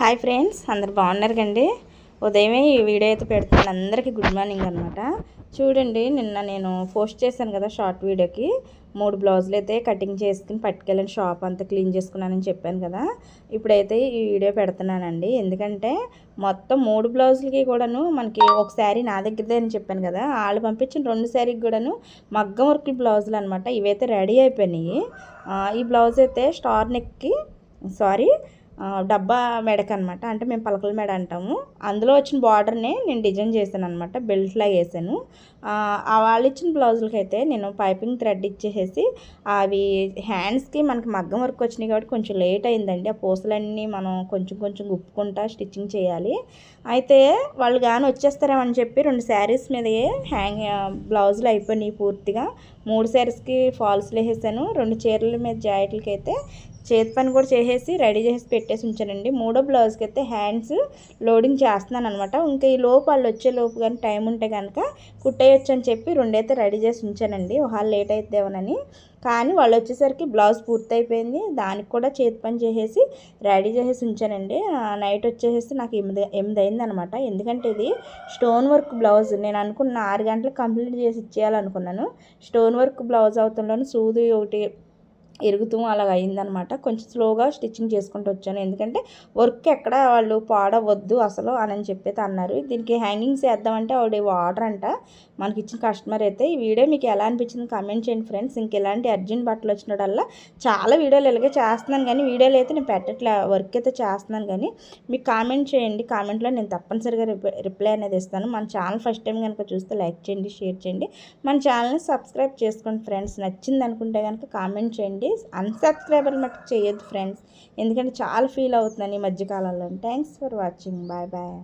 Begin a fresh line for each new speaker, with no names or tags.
Hi friends అందరు బాగున్నారు కండి. ఉదయమే ఈ వీడియో అయితే పెడుతున్నాను అందరికీ గుడ్ మార్నింగ్ అనమాట చూడండి నిన్న నేను పోస్ట్ చేశాను కదా షార్ట్ వీడియోకి. మూడు బ్లౌజులు అయితే కటింగ్ చేసుకుని పట్టుకెళ్ళిన షాప్ అంతా క్లీన్ చేసుకున్నానని చెప్పాను కదా. ఇప్పుడైతే ఈ వీడియో పెడుతున్నానండి. ఎందుకంటే మొత్తం మూడు బ్లౌజులకి కూడాను మనకి ఒక శారీ నా దగ్గరదే అని చెప్పాను కదా. వాళ్ళు పంపించిన రెండు శారీకి కూడాను మగ్గం వర్క్ బ్లౌజులు అనమాట ఇవైతే రెడీ అయిపోయినాయి. ఈ బ్లౌజ్ అయితే స్టార్ నెక్కి సారీ డబ్బా మెడక్ అనమాట అంటే మేము పలకల మెడ అంటాము. అందులో వచ్చిన బార్డర్నే నేను డిజైన్ చేశాను అనమాట బెల్ట్లా వేసాను. వాళ్ళు ఇచ్చిన బ్లౌజులకి అయితే నేను పైపింగ్ థ్రెడ్ ఇచ్చేసేసి అవి హ్యాండ్స్కి మనకి మగ్గం వర్క్ వచ్చినాయి కాబట్టి కొంచెం లేట్ అయిందండి. ఆ పూసలన్నీ మనం కొంచెం కొంచెం గుప్పుకుంటా స్టిచ్చింగ్ చేయాలి. అయితే వాళ్ళు కానీ వచ్చేస్తారేమని చెప్పి రెండు శారీస్ మీద హ్యాంగ్ బ్లౌజులు అయిపోయినాయి పూర్తిగా. మూడు శారీస్కి ఫాల్స్లు వేసేసాను రెండు చీరల మీద జాకెట్లకి అయితే చేతి పని కూడా చేసేసి రెడీ చేసి పెట్టేసి ఉంచానండి. మూడో బ్లౌజ్కి అయితే హ్యాండ్స్ లోడింగ్ చేస్తున్నాను అనమాట ఇంకా ఈ లోపు వాళ్ళు వచ్చే లోపు కానీ టైం ఉంటే కనుక కుట్టేయచ్చు అని చెప్పి రెండైతే రెడీ చేసి ఉంచానండి. ఒకవేళ లేట్ అవుతుందేమోనని కానీ వాళ్ళు వచ్చేసరికి బ్లౌజ్ పూర్తయిపోయింది. దానికి కూడా చేతి పని చేసేసి రెడీ చేసేసి ఉంచానండి. నైట్ వచ్చేసేసి నాకు ఎనిమిది ఎనిమిది అయింది అనమాట ఎందుకంటే ఇది స్టోన్ వర్క్ బ్లౌజ్. నేను అనుకున్న ఆరు గంటలకు కంప్లీట్ చేసి ఇచ్చేయాలనుకున్నాను. స్టోన్ వర్క్ బ్లౌజ్ అవుతుండను సూది ఒకటి ఎరుగుతూ అలాగ అయిందనమాట. కొంచెం స్లోగా స్టిచ్చింగ్ చేసుకుంటూ వచ్చాను. ఎందుకంటే వర్క్ ఎక్కడ వాళ్ళు పాడవద్దు అసలు అని చెప్పేది అన్నారు. దీనికి హ్యాంగింగ్స్ వేద్దామంటే ఆవిడ ఆర్డర్ అంట. మనకి ఇచ్చిన కస్టమర్ అయితే ఈ వీడియో మీకు ఎలా అనిపించింది కామెంట్ చేయండి ఫ్రెండ్స్. ఇంక ఎలాంటి అర్జెంట్ బట్టలు వచ్చినడల్లా చాలా వీడియోలు ఇలాగే చేస్తున్నాను కానీ వీడియోలు అయితే నేను పెట్టట్లే. వర్క్ అయితే చేస్తున్నాను కానీ మీకు కామెంట్ చేయండి. కామెంట్లో నేను తప్పనిసరిగా రిప్లై అనేది ఇస్తాను. మన ఛానల్ ఫస్ట్ టైం కనుక చూస్తే లైక్ చేయండి షేర్ చేయండి. మన ఛానల్ని సబ్స్క్రైబ్ చేసుకోండి ఫ్రెండ్స్. నచ్చింది అనుకుంటే కనుక కామెంట్ చేయండి. చేయండి అన్సబ్స్క్రైబర్ మటుకు చేయొద్దు ఫ్రెండ్స్ ఎందుకంటే చాలా ఫీల్ అవుతున్నాను ఈ మధ్యకాలంలో. Thanks for watching bye bye